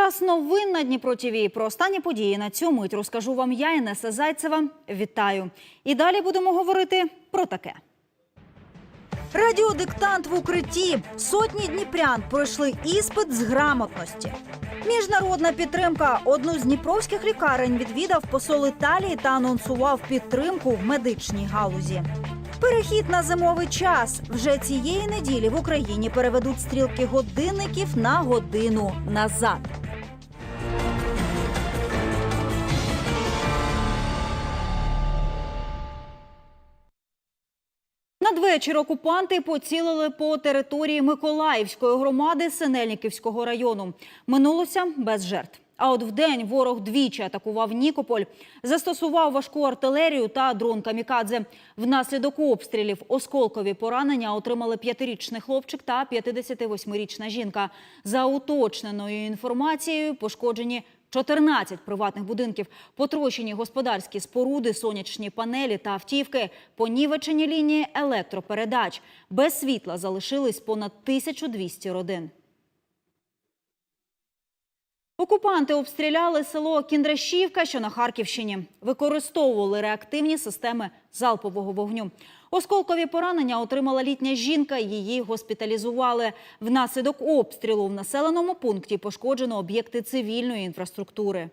Час новин на Дніпро ТІВІ. Про останні події на цю мить розкажу вам я, Інеса Зайцева. Вітаю. І далі будемо говорити про таке. Радіодиктант в укритті. Сотні дніпрян пройшли іспит з грамотності. Міжнародна підтримка. Одну з дніпровських лікарень відвідав посол Італії та анонсував підтримку в медичній галузі. Перехід на зимовий час вже цієї неділі в Україні переведуть стрілки годинників на годину назад. Надвечір окупанти поцілили по території Миколаївської громади Синельниківського району. Минулося без жертв. А от вдень ворог двічі атакував Нікополь, застосував важку артилерію та дрон камікадзе. Внаслідок обстрілів осколкові поранення отримали п'ятирічний хлопчик та 58-річна жінка. За уточненою інформацією, пошкоджені 14 приватних будинків, потрощені господарські споруди, сонячні панелі та автівки, понівечені лінії електропередач. Без світла залишились понад 1200 родин. Окупанти обстріляли село Кіндрашівка, що на Харківщині. Використовували реактивні системи залпового вогню. Осколкові поранення отримала літня жінка. Її госпіталізували. Внаслідок обстрілу в населеному пункті пошкоджено об'єкти цивільної інфраструктури.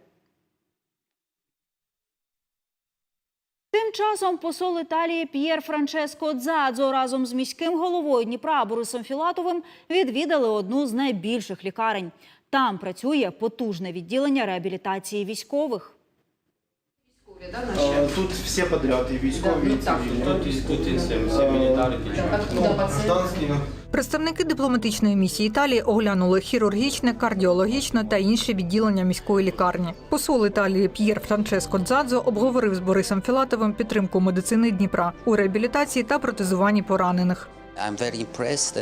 Тим часом посол Італії П'єр Франческо Дзадзо разом з міським головою Дніпра Борисом Філатовим відвідали одну з найбільших лікарень. Там працює потужне відділення реабілітації військових. Э, Тут все подряд, и військові, і так. цивільні. Тут гражданські, Представники дипломатичної місії Італії оглянули хірургічне, кардіологічне та інші відділення міської лікарні. Посол Італії П'єр Франческо Дзадзо обговорив з Борисом Філатовим підтримку медицини Дніпра у реабілітації та протезуванні поранених.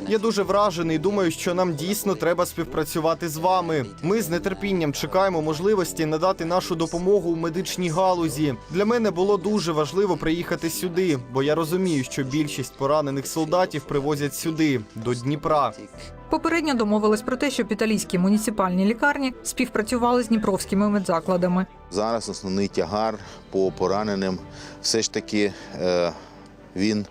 Я дуже вражений. Думаю, що нам дійсно треба співпрацювати з вами. Ми з нетерпінням чекаємо можливості надати нашу допомогу у медичній галузі. Для мене було дуже важливо приїхати сюди, бо я розумію, що більшість поранених солдатів привозять сюди, до Дніпра. Попередньо домовились про те, щоб італійські муніципальні лікарні співпрацювали з дніпровськими медзакладами. Зараз основний тягар по пораненим все ж таки е, він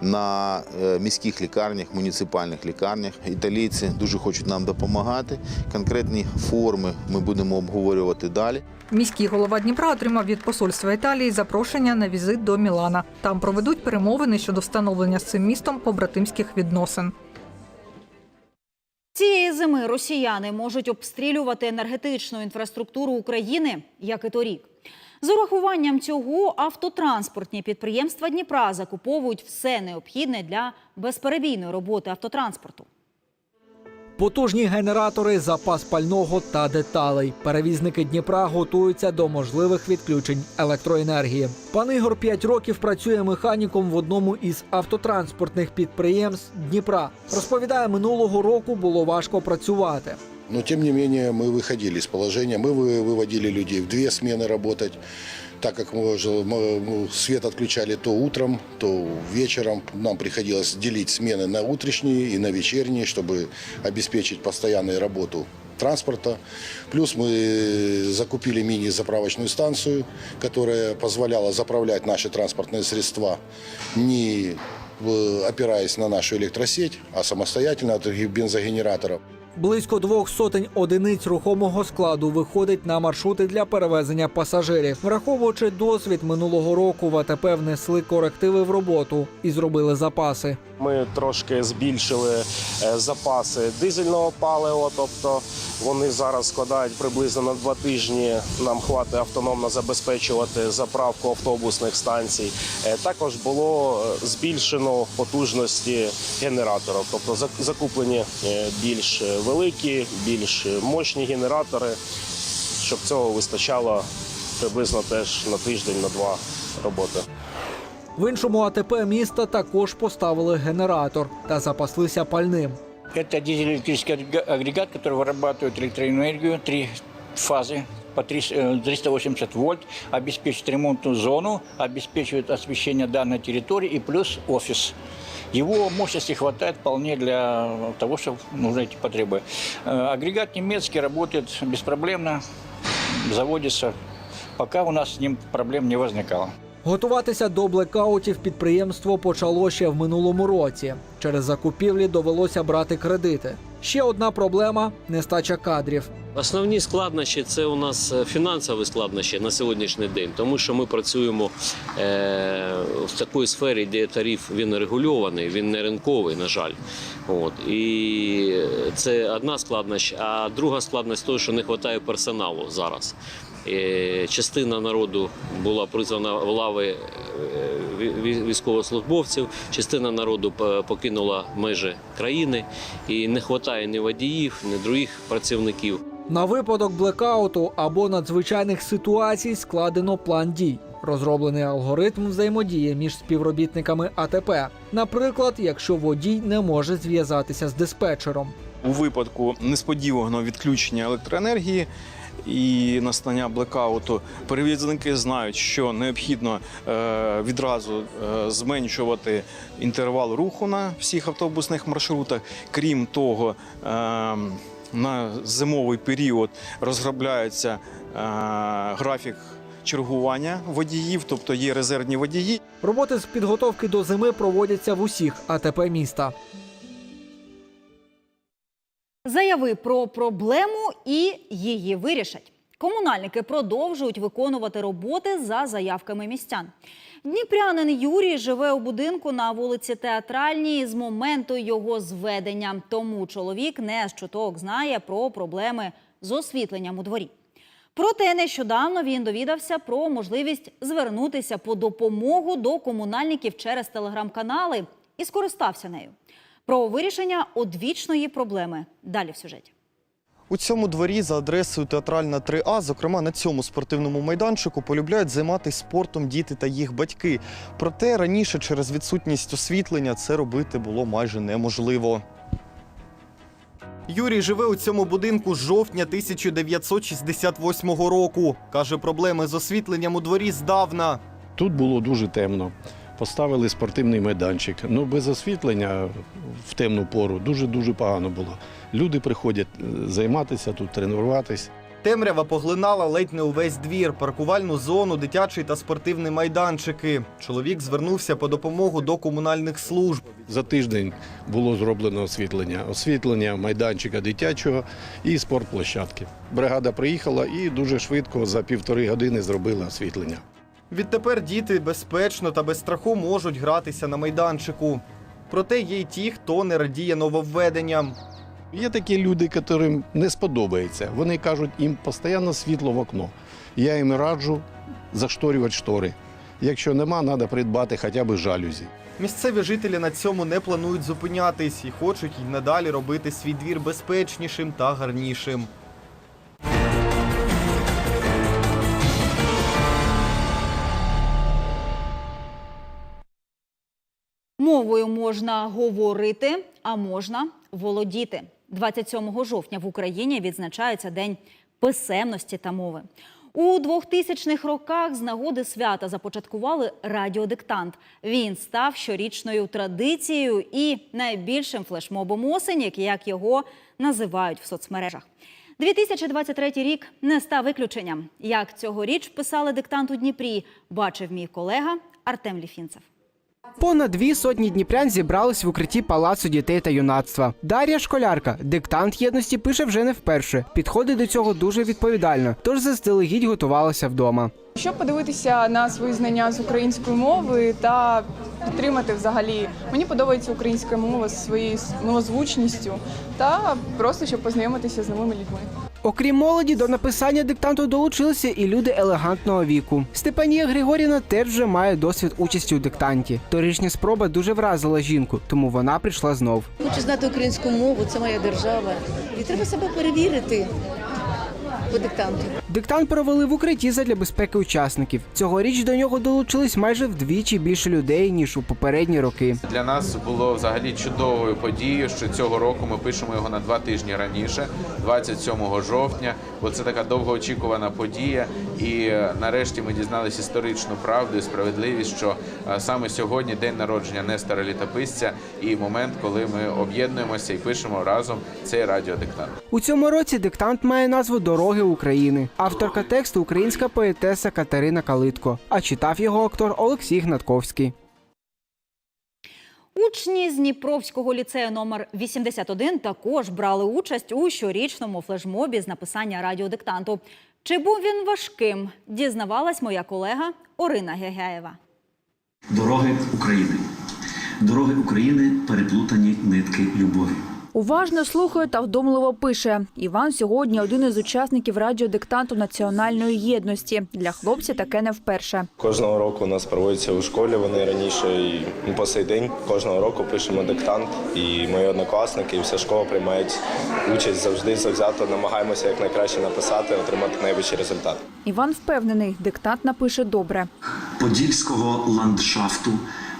на е, міських лікарнях, муніципальних лікарнях. Італійці дуже хочуть нам допомагати. Конкретні форми ми будемо обговорювати далі. Міський голова Дніпра отримав від посольства Італії запрошення на візит до Мілана. Там проведуть перемовини щодо встановлення з цим містом побратимських відносин. Цієї зими росіяни можуть обстрілювати енергетичну інфраструктуру України, як і торік. З урахуванням цього автотранспортні підприємства Дніпра закуповують все необхідне для безперебійної роботи автотранспорту. Потужні генератори, запас пального та деталей. Перевізники Дніпра готуються до можливих відключень електроенергії. Пан Ігор 5 років працює механіком в одному із автотранспортних підприємств Дніпра. Розповідає, минулого року було важко працювати. Но тем не менее мы выходили из положения, мы вы- выводили людей в две смены работать, так как мы свет отключали то утром, то вечером. Нам приходилось делить смены на утренние и на вечерние, чтобы обеспечить постоянную работу транспорта. Плюс мы закупили мини-заправочную станцию, которая позволяла заправлять наши транспортные средства не э, опираясь на нашу электросеть, а самостоятельно от бензогенераторов. Близько двох сотень одиниць рухомого складу виходить на маршрути для перевезення пасажирів. Враховуючи досвід минулого року, в АТП внесли корективи в роботу і зробили запаси. Ми трошки збільшили е, запаси дизельного палива, тобто вони зараз складають приблизно на два тижні. Нам хватить автономно забезпечувати заправку автобусних станцій. Е, Також було е, збільшено потужності генераторів, тобто закуплені більш великі, більш мощні генератори, щоб цього вистачало приблизно теж на тиждень, на два роботи. В іншому АТП міста також поставили генератор та запаслися пальним. Это дизель-электрический агрега- агрегат, который вырабатывает электроэнергию, три фазы по 300 э, 380 вольт, обеспечит ремонтную зону, обеспечивает освещение данной территории и плюс офис. Его мощности хватает вполне для того, чтобы нужны эти потребы. Э, Агрегат немецкий работает беспроблемно, заводится. Пока у нас с ним проблем не возникало. Готуватися до блекаутів підприємство почало ще в минулому році. Через закупівлі довелося брати кредити. Ще одна проблема нестача кадрів. Основні складнощі це у нас е, фінансові складнощі на сьогоднішній день, тому що ми працюємо е, в такій сфері, де тариф він регульований, він не ринковий, на жаль. От. І це одна складність. А друга складність того, що не вистачає персоналу зараз. Е, Частина народу була призвана в лави е, ві- ві- військовослужбовців, частина народу покинула межі країни і не вистачає ні водіїв, ні других працівників. На випадок блекауту або надзвичайних ситуацій складено план дій. Розроблений алгоритм взаємодії між співробітниками АТП. Наприклад, якщо водій не може зв'язатися з диспетчером. У випадку несподіваного відключення електроенергії і настання блекауту перевізники знають, що необхідно е, відразу е, зменшувати інтервал руху на всіх автобусних маршрутах. Крім того, е, на зимовий період розробляється графік чергування водіїв, тобто є резервні водії. Роботи з підготовки до зими проводяться в усіх АТП міста. Заяви про проблему і її вирішать. Комунальники продовжують виконувати роботи за заявками містян. Дніпрянин Юрій живе у будинку на вулиці Театральній з моменту його зведення. Тому чоловік не з чуток знає про проблеми з освітленням у дворі. Проте нещодавно він довідався про можливість звернутися по допомогу до комунальників через телеграм-канали і скористався нею. Про вирішення одвічної проблеми далі в сюжеті. У цьому дворі за адресою Театральна 3А, зокрема на цьому спортивному майданчику, полюбляють займатися спортом діти та їх батьки. Проте раніше через відсутність освітлення це робити було майже неможливо. Юрій живе у цьому будинку з жовтня 1968 року. Каже, проблеми з освітленням у дворі здавна. Тут було дуже темно. Поставили спортивний майданчик. Ну без освітлення в темну пору дуже-дуже погано було. Люди приходять е, займатися тут, тренуватись. Темрява поглинала ледь не увесь двір, паркувальну зону, дитячий та спортивний майданчики. Чоловік звернувся по допомогу до комунальних служб. За тиждень було зроблено освітлення. Освітлення майданчика дитячого і спортплощадки. Бригада приїхала і дуже швидко за півтори години зробили освітлення. Відтепер діти безпечно та без страху можуть гратися на майданчику. Проте є й ті, хто не радіє нововведенням. Є такі люди, яким не сподобається. Вони кажуть, їм постійно світло в окно. Я їм раджу зашторювати штори. Якщо нема, треба придбати хоча б жалюзі. Місцеві жителі на цьому не планують зупинятись і хочуть й надалі робити свій двір безпечнішим та гарнішим. Мовою можна говорити, а можна володіти. 27 жовтня в Україні відзначається День писемності та мови. У 2000-х роках з нагоди свята започаткували радіодиктант. Він став щорічною традицією і найбільшим флешмобом осені, як його називають в соцмережах. 2023 рік не став виключенням. Як цьогоріч писали диктант у Дніпрі, бачив мій колега Артем Ліфінцев. Понад дві сотні дніпрян зібрались в укритті палацу дітей та юнацтва. Дар'я школярка, диктант єдності пише вже не вперше. Підходить до цього дуже відповідально, тож заздалегідь готувалася вдома. Щоб подивитися на свої знання з української мови та підтримати взагалі, мені подобається українська мова зі своєю милозвучністю та просто щоб познайомитися з новими людьми. Окрім молоді, до написання диктанту долучилися і люди елегантного віку. Степанія Григорівна теж вже має досвід участі у диктанті. Торішня спроба дуже вразила жінку, тому вона прийшла знов. Хочу знати українську мову, це моя держава. І треба себе перевірити по диктанту. Диктант провели в укритті задля безпеки учасників. Цьогоріч до нього долучились майже вдвічі більше людей ніж у попередні роки. Для нас було взагалі чудовою подією, що цього року ми пишемо його на два тижні раніше, 27 жовтня. Бо це така довгоочікувана подія. І е, нарешті ми дізналися історичну правду і справедливість, що е, саме сьогодні день народження Нестора Літописця і момент, коли ми об'єднуємося і пишемо разом цей радіодиктант. У цьому році диктант має назву Дороги України. Авторка тексту українська поетеса Катерина Калитко, а читав його актор Олексій Гнатковський. Учні з Дніпровського ліцею номер 81 також брали участь у щорічному флешмобі з написання радіодиктанту. Чи був він важким? Дізнавалась моя колега Орина Гегяєва. Дороги України. Дороги України переплутані нитки любові. Уважно слухає та вдумливо пише. Іван сьогодні один із учасників радіодиктанту національної єдності. Для хлопця таке не вперше. Кожного року у нас проводяться у школі. Вони раніше і ну, по сей день кожного року пишемо диктант. І мої однокласники, і вся школа приймають участь завжди завзято. Намагаємося якнайкраще написати, отримати найвищий результат. Іван впевнений, диктант напише добре. Подільського ландшафту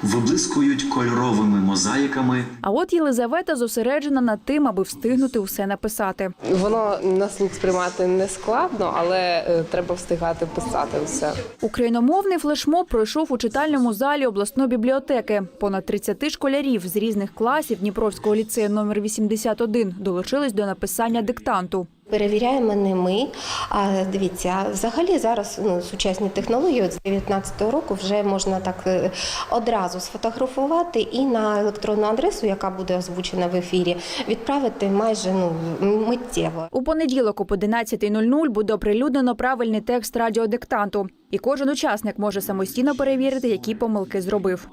виблискують кольоровими мозаїками А от Єлизавета зосереджена над тим, аби встигнути усе написати. Воно на слух сприймати не складно, але е, треба встигати писати все. Україномовний флешмоб пройшов у читальному залі обласної бібліотеки. Понад 30 школярів з різних класів Дніпровського ліцею номер 81 долучились до написання диктанту. Перевіряємо не ми. А дивіться, взагалі зараз ну, сучасні технології от з 19-го року вже можна так е, одразу сфотографувати і на електронну адресу, яка буде озвучена в ефірі, відправити майже ну миттєво. У понеділок об 11.00 буде оприлюднено правильний текст радіодиктанту, і кожен учасник може самостійно перевірити, які помилки зробив.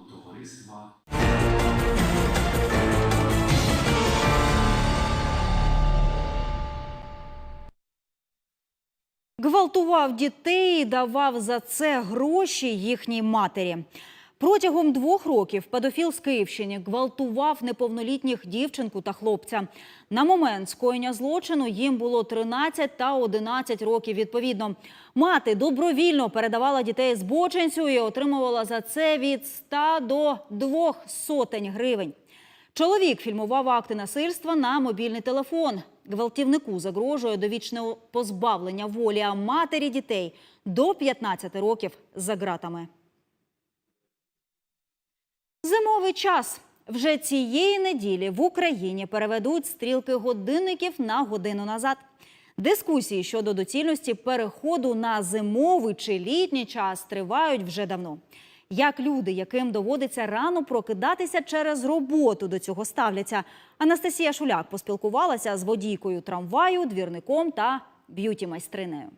Гвалтував дітей і давав за це гроші їхній матері. Протягом двох років педофіл з Київщини гвалтував неповнолітніх дівчинку та хлопця. На момент скоєння злочину їм було 13 та 11 років відповідно. Мати добровільно передавала дітей збочинцю і отримувала за це від 100 до 2 сотень гривень. Чоловік фільмував акти насильства на мобільний телефон. Гвалтівнику загрожує довічне позбавлення волі, а матері дітей до 15 років за ґратами. Зимовий час. Вже цієї неділі в Україні переведуть стрілки годинників на годину назад. Дискусії щодо доцільності переходу на зимовий чи літній час тривають вже давно. Як люди, яким доводиться рано прокидатися через роботу, до цього ставляться. Анастасія Шуляк поспілкувалася з водійкою трамваю, двірником та б'юті-майстринею.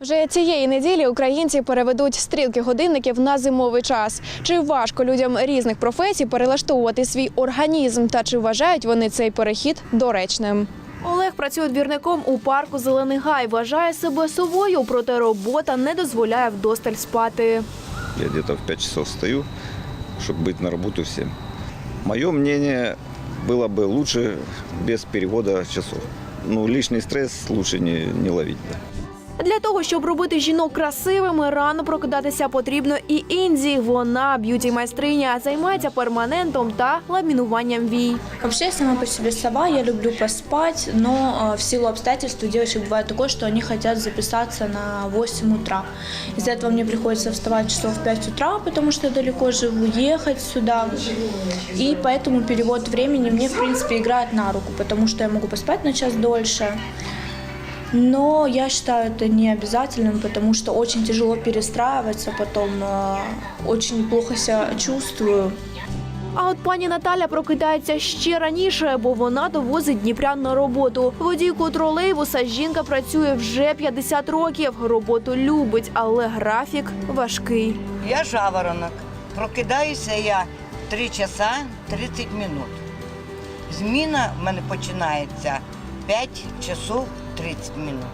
Вже цієї неділі українці переведуть стрілки годинників на зимовий час. Чи важко людям різних професій перелаштовувати свій організм та чи вважають вони цей перехід доречним? Олег працює двірником у парку Зелений Гай. Вважає себе совою, проте робота не дозволяє вдосталь спати. Я где-то в 5 часов встаю, чтобы быть на работу в 7. Мое мнение было бы лучше без перевода часов. Ну, лишний стресс лучше не, не ловить. Да. Для того, щоб робити жінок красивими, рано прокидатися потрібно і Інзі. Вона б'юті-майстриня, займається перманентом та ламінуванням вій. Вообще, я сама по себе сова, я люблю поспать, но э, в силу обстоятельств у девочек бывает такое, что они хотят записаться на 8 утра. Из-за этого мне приходится вставать часов в 5 утра, потому что я далеко живу, ехать сюда. И поэтому перевод времени мне, в принципе, играет на руку, потому что я могу поспать на час дольше. Но я считаю это не обязательным, потому что очень тяжело перестраиваться, потом э, очень плохо себя чувствую. А от пані Наталя прокидається ще раніше, бо вона довозить Дніпрян на роботу. Водійку тролейбуса жінка працює вже 50 років. Роботу любить, але графік важкий. Я жаворонок. Прокидаюся я 3 часа 30 минут. Зміна в мене починається 5 часов 30 минут.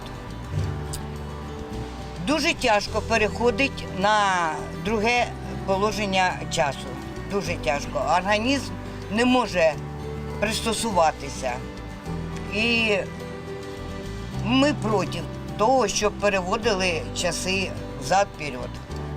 Дуже тяжко переходить на друге положення часу. Дуже тяжко. Організм не може пристосуватися. І ми проти того, щоб переводили часи взад-вперед.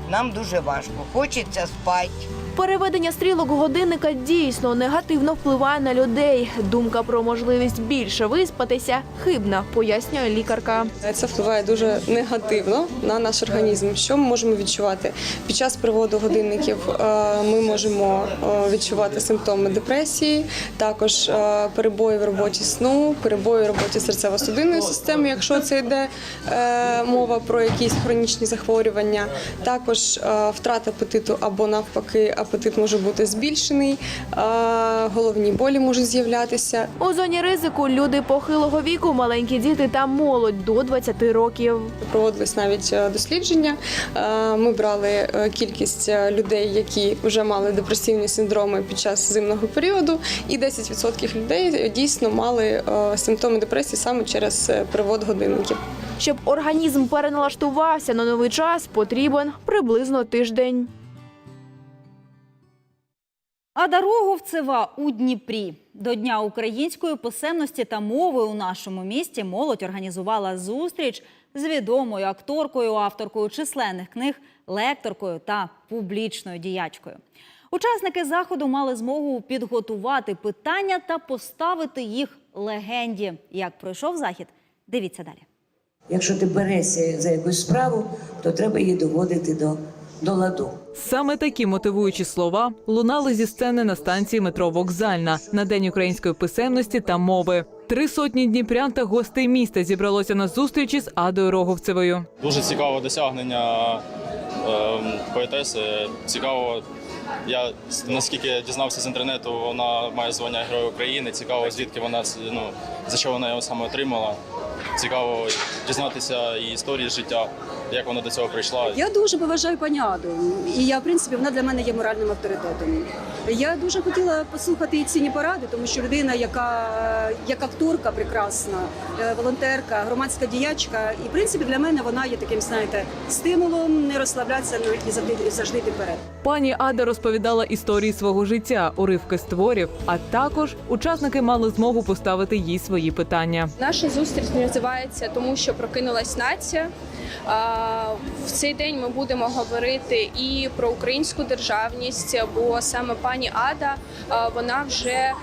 Нам дуже важко. Хочеться спати. Переведення стрілок годинника дійсно негативно впливає на людей. Думка про можливість більше виспатися хибна, пояснює лікарка. Це впливає дуже негативно на наш організм. Що ми можемо відчувати? Під час приводу годинників е, ми можемо е, відчувати симптоми депресії, також е, перебої в роботі сну, перебої в роботі серцево-судинної системи, якщо це йде мова про якісь хронічні захворювання, також втрата апетиту або навпаки апетит може бути збільшений, головні болі можуть з'являтися. У зоні ризику люди похилого віку, маленькі діти та молодь до 20 років. Проводились навіть е, дослідження. Е, Ми брали е, кількість людей, які вже мали депресивні синдроми під час зимного періоду, і 10% людей дійсно мали симптоми депресії саме через привод годинників. Щоб організм переналаштувався на новий час, потрібен приблизно тиждень. А Дороговцева у Дніпрі. До Дня української писемності та мови у нашому місті молодь організувала зустріч з відомою акторкою, авторкою численних книг, лекторкою та публічною діячкою. Учасники заходу мали змогу підготувати питання та поставити їх легенді. Як пройшов захід, дивіться далі. Якщо ти берешся за якусь справу, то треба її доводити до, до ладу. Саме такі мотивуючі слова лунали зі сцени на станції метро Вокзальна на День української писемності та мови. Три сотні дніпрян та гостей міста зібралося на зустрічі з Адою Роговцевою. Дуже цікаве досягнення ем, поетеси. Цікаво, я наскільки дізнався з інтернету, вона має звання Героя України. Цікаво, звідки вона ну, за що вона його саме отримала. Цікаво дізнатися і історії життя, як вона до цього прийшла. Я дуже поважаю пані Аду, і я, в принципі, вона для мене є моральним авторитетом. Я дуже хотіла послухати її цінні поради, тому що людина, яка як акторка прекрасна, е, волонтерка, громадська діячка, і в принципі для мене вона є таким, знаєте, стимулом не розслаблятися ну, і завжди, і завжди вперед. Пані Ада розповідала історії свого життя, уривки з творів, а також учасники мали змогу поставити їй свої питання. Наша зустріч називається тому, що прокинулась нація. В цей день ми будемо говорити і про українську державність, бо саме пані Ада вона вже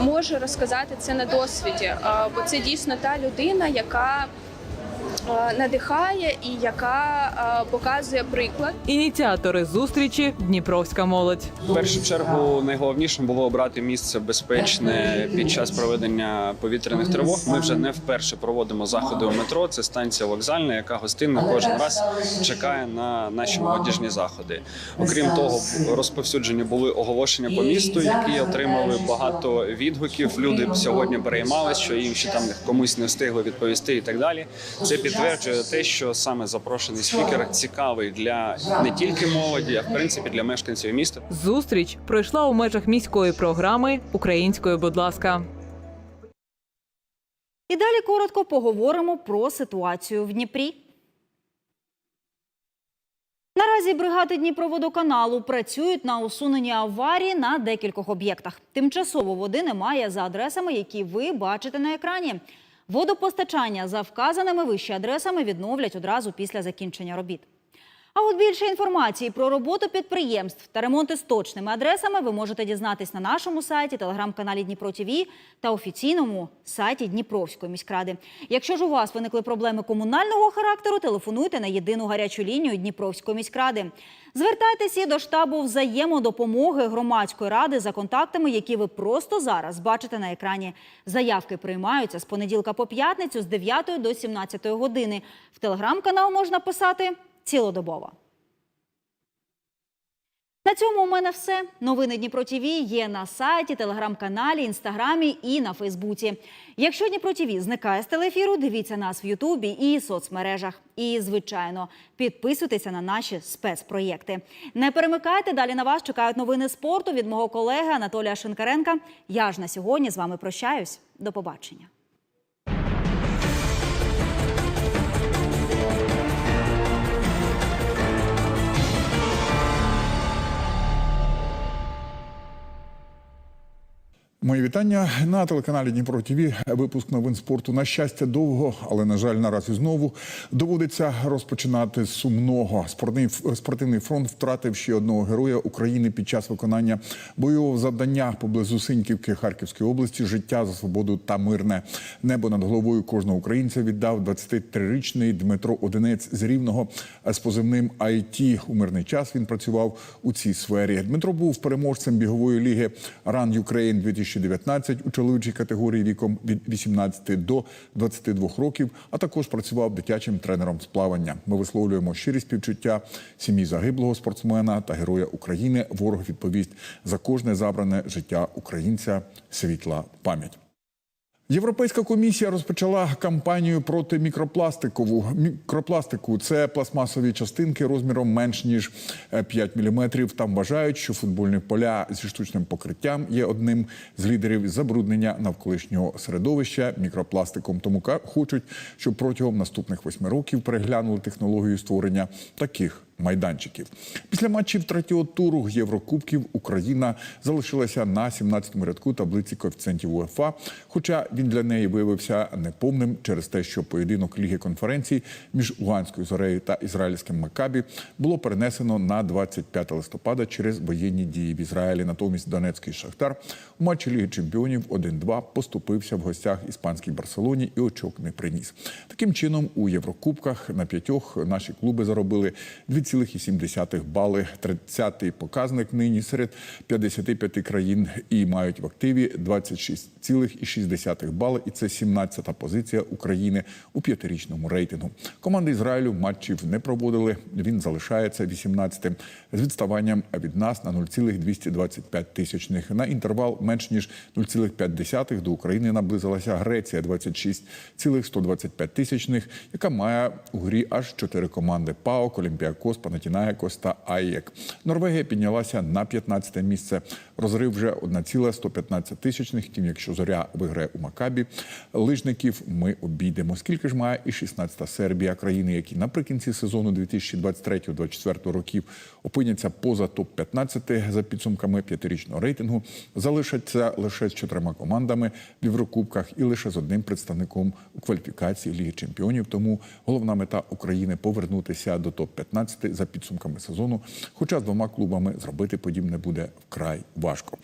може розказати це на досвіді, бо це дійсно та людина, яка надихає і яка показує приклад. Ініціатори зустрічі Дніпровська молодь. В першу чергу найголовнішим було обрати місце безпечне під час проведення повітряних тривог. Ми вже не вперше проводимо заходи у метро. Це станція вокзальна, яка гостинно кожен раз чекає на наші молодіжні заходи. Окрім того, розповсюджені були оголошення по місту, які отримали багато відгуків. Люди сьогодні переймались, що їм ще там комусь не встигли відповісти, і так далі. Це підтверджує те, що саме запрошений спікер цікавий для не тільки молоді, а в принципі для мешканців міста. Зустріч пройшла у межах міської програми Українською, будь ласка. І далі коротко поговоримо про ситуацію в Дніпрі. Наразі бригади Дніпроводоканалу працюють на усуненні аварії на декількох об'єктах. Тимчасово води немає за адресами, які ви бачите на екрані. Водопостачання за вказаними вище адресами відновлять одразу після закінчення робіт. А от більше інформації про роботу підприємств та ремонти з точними адресами ви можете дізнатись на нашому сайті, телеграм-каналі Дніпро ТІВІ та офіційному сайті Дніпровської міськради. Якщо ж у вас виникли проблеми комунального характеру, телефонуйте на єдину гарячу лінію Дніпровської міськради. Звертайтеся до штабу взаємодопомоги громадської ради за контактами, які ви просто зараз бачите на екрані. Заявки приймаються з понеділка по п'ятницю з 9 до 17 години. В телеграм-канал можна писати цілодобово. На цьому у мене все. Новини Дніпро ТІВІ є на сайті, телеграм-каналі, інстаграмі і на Фейсбуці. Якщо Дніпро ТІВІ зникає з телефіру, дивіться нас в Ютубі і соцмережах. І, звичайно, підписуйтеся на наші спецпроєкти. Не перемикайте, далі на вас чекають новини спорту від мого колеги Анатолія Шинкаренка. Я ж на сьогодні з вами прощаюсь. До побачення. Мої вітання на телеканалі Дніпро ТВ. Випуск новин спорту. На щастя, довго, але на жаль, наразі знову доводиться розпочинати сумного. Спортивний, спортивний фронт втратив ще одного героя України під час виконання бойового завдання поблизу Синьківки Харківської області. Життя за свободу та мирне небо над головою кожного українця віддав 23-річний Дмитро Одинець з Рівного з позивним IT. У мирний час він працював у цій сфері. Дмитро був переможцем бігової ліги Run Ukraine 2019 у чоловічій категорії віком від 18 до 22 років, а також працював дитячим тренером з плавання. Ми висловлюємо щирі співчуття сім'ї загиблого спортсмена та героя України. Ворог відповість за кожне забране життя українця. Світла пам'ять. Європейська комісія розпочала кампанію проти мікропластикову. Мікропластику це пластмасові частинки розміром менш ніж е, 5 мм. Там вважають, що футбольні поля зі штучним покриттям є одним з лідерів забруднення навколишнього середовища мікропластиком. Тому хочуть, щоб протягом наступних восьми років переглянули технологію створення таких майданчиків. Після матчів третього туру Єврокубків Україна залишилася на 17-му рядку таблиці коефіцієнтів УЕФА, хоча він для неї виявився неповним через те, що поєдинок Ліги конференцій між Луганською зорею та ізраїльським Макабі було перенесено на 25 листопада через воєнні дії в Ізраїлі. Натомість Донецький Шахтар у матчі Ліги чемпіонів 1-2 поступився в гостях іспанській Барселоні і очок не приніс. Таким чином, у Єврокубках на п'ятьох наші клуби заробили 2,7 бали. 30-й показник нині серед 55 країн і мають в активі 26,6 бали. І це 17-та позиція України у п'ятирічному рейтингу. Команди Ізраїлю матчів не проводили. Він залишається 18-тим з відставанням від нас на 0,225 тисячних. На інтервал менш ніж 0,5 до України наблизилася Греція 26,125 тисячних, яка має у грі аж чотири команди: ПАОК, Олімпіакос, Панатінаякос та АЄК. Норвегія піднялася на 15 місце. Розрив вже 1,115 тисячних. Тим, якщо зоря виграє у Макабі, лижників ми обійдемо. Скільки ж має і 16-та Сербія, країни, які наприкінці сезону 2023-2024 років опиняться поза топ-15 за підсумками п'ятирічного рейтингу, залишаться лише з чотирма командами в Єврокубках і лише з одним представником у кваліфікації Ліги Чемпіонів. Тому головна мета України повернутися до топ-15 за підсумками сезону. Хоча з двома клубами зробити подібне буде вкрай важко.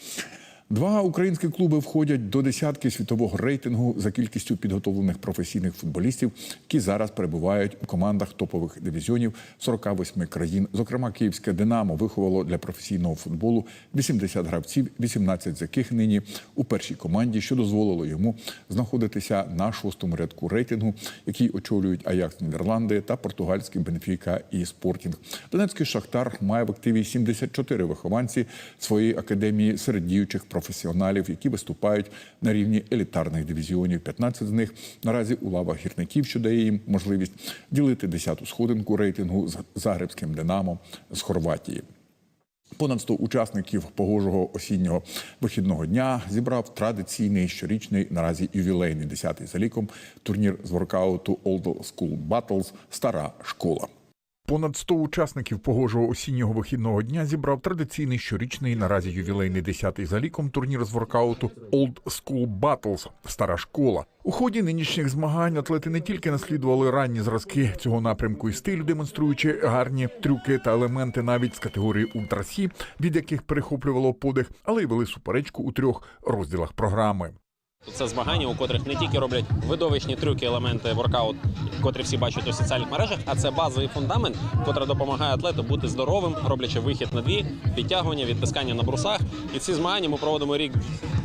Два українські клуби входять до десятки світового рейтингу за кількістю підготовлених професійних футболістів, які зараз перебувають у командах топових дивізіонів 48 країн. Зокрема, київське Динамо виховало для професійного футболу 80 гравців, 18 з яких нині у першій команді, що дозволило йому знаходитися на шостому рядку рейтингу, який очолюють Аякс Нідерланди та португальський Бенфіка і Спортінг. Донецький Шахтар має в активі 74 вихованці своєї академії серед діючих професіоналів, які виступають на рівні елітарних дивізіонів. 15 з них наразі у лавах гірників, що дає їм можливість ділити 10-ту сходинку рейтингу з Загребським Динамо з Хорватії. Понад 100 учасників погожого осіннього вихідного дня зібрав традиційний щорічний наразі ювілейний 10-й за ліком турнір з воркауту Old School Battles Стара школа. Понад 100 учасників погожого осіннього вихідного дня зібрав традиційний щорічний наразі ювілейний 10-й за ліком турнір з воркауту Old School Battles Стара школа. У ході нинішніх змагань атлети не тільки наслідували ранні зразки цього напрямку і стилю, демонструючи гарні трюки та елементи навіть з категорії ультрасі, від яких перехоплювало подих, але й вели суперечку у трьох розділах програми. Це змагання, у котрих не тільки роблять видовищні трюки, елементи воркаут, котрі всі бачать у соціальних мережах, а це базовий фундамент, котрий допомагає атлету бути здоровим, роблячи вихід на дві, підтягування, відтискання на брусах. І ці змагання ми проводимо рік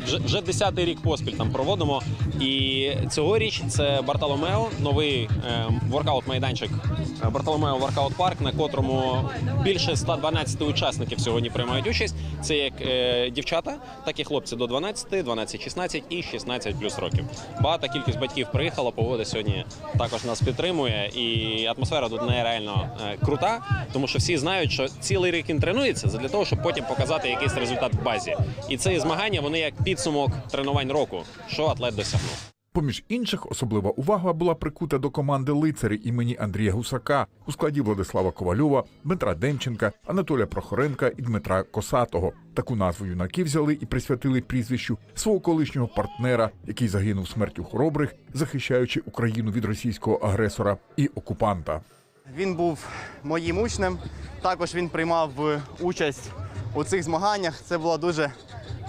вже вже десятий рік поспіль там проводимо. І цьогоріч це Бартоломео, новий е, воркаут-майданчик е, Бартоломео Воркаут Парк, на котрому більше 112 учасників сьогодні приймають участь. Це як е, дівчата, так і хлопці до 12, 12, 16 і 16 плюс років. Багата кількість батьків приїхала, погода сьогодні також нас підтримує, і атмосфера тут нереально е, крута, тому що всі знають, що цілий рік він тренується для того, щоб потім показати якийсь результат в базі. І ці змагання вони як підсумок тренувань року, що атлет досягнув. Поміж інших, особлива увага була прикута до команди лицарі імені Андрія Гусака у складі Владислава Ковальова, Дмитра Демченка, Анатолія Прохоренка і Дмитра Косатого. Таку назву юнаки взяли і присвятили прізвищу свого колишнього партнера, який загинув смертю хоробрих, захищаючи Україну від російського агресора і окупанта. Він був моїм учнем. Також він приймав е, участь у цих змаганнях. Це була дуже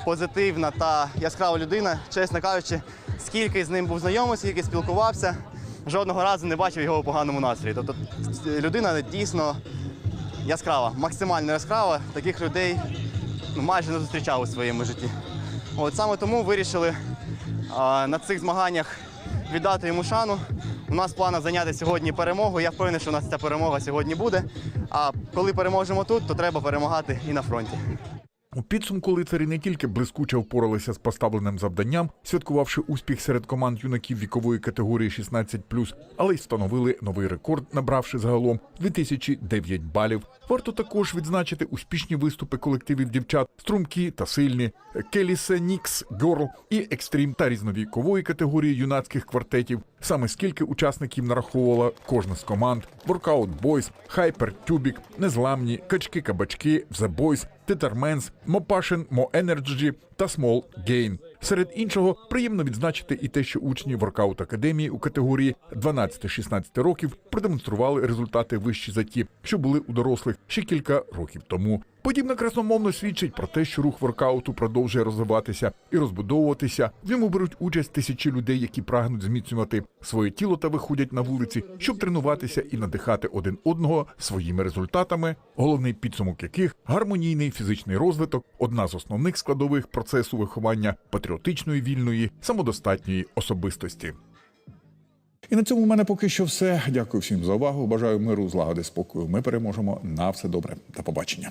позитивна та яскрава людина. Чесно кажучи, скільки з ним був знайомий, скільки спілкувався, жодного разу не бачив його у поганому настрої. Тобто людина дійсно яскрава, максимально яскрава. Таких людей ну, майже не зустрічав у своєму житті. От саме тому вирішили а, на цих змаганнях віддати йому шану. У нас в планах зайняти сьогодні перемогу. Я впевнений, що у нас ця перемога сьогодні буде. А коли переможемо тут, то треба перемагати і на фронті. У підсумку лицарі не тільки блискуче впоралися з поставленим завданням, святкувавши успіх серед команд юнаків вікової категорії 16+, але й встановили новий рекорд, набравши загалом 2009 балів. Варто також відзначити успішні виступи колективів дівчат струмкі та сильні, Келісе, Нікс, Герл і Екстрім та різновікової категорії юнацьких квартетів. Саме скільки учасників нараховувала кожна з команд: Workout Boys, Hyper Тюбік, Незламні, Качки Кабачки, The Boys, Тетерменс, Мопашин, Мо Energy та Small Gain. Серед іншого, приємно відзначити і те, що учні воркаут академії у категорії 12-16 років продемонстрували результати вищі за ті, що були у дорослих ще кілька років тому. Подібно красномовно свідчить про те, що рух воркауту продовжує розвиватися і розбудовуватися. В ньому беруть участь тисячі людей, які прагнуть зміцнювати своє тіло та виходять на вулиці, щоб тренуватися і надихати один одного своїми результатами. Головний підсумок яких гармонійний фізичний розвиток одна з основних складових процесу виховання патріотичної, вільної, самодостатньої особистості. І на цьому в мене поки що все. Дякую всім за увагу. Бажаю миру, злагоди, спокою. Ми переможемо. На все добре. До побачення.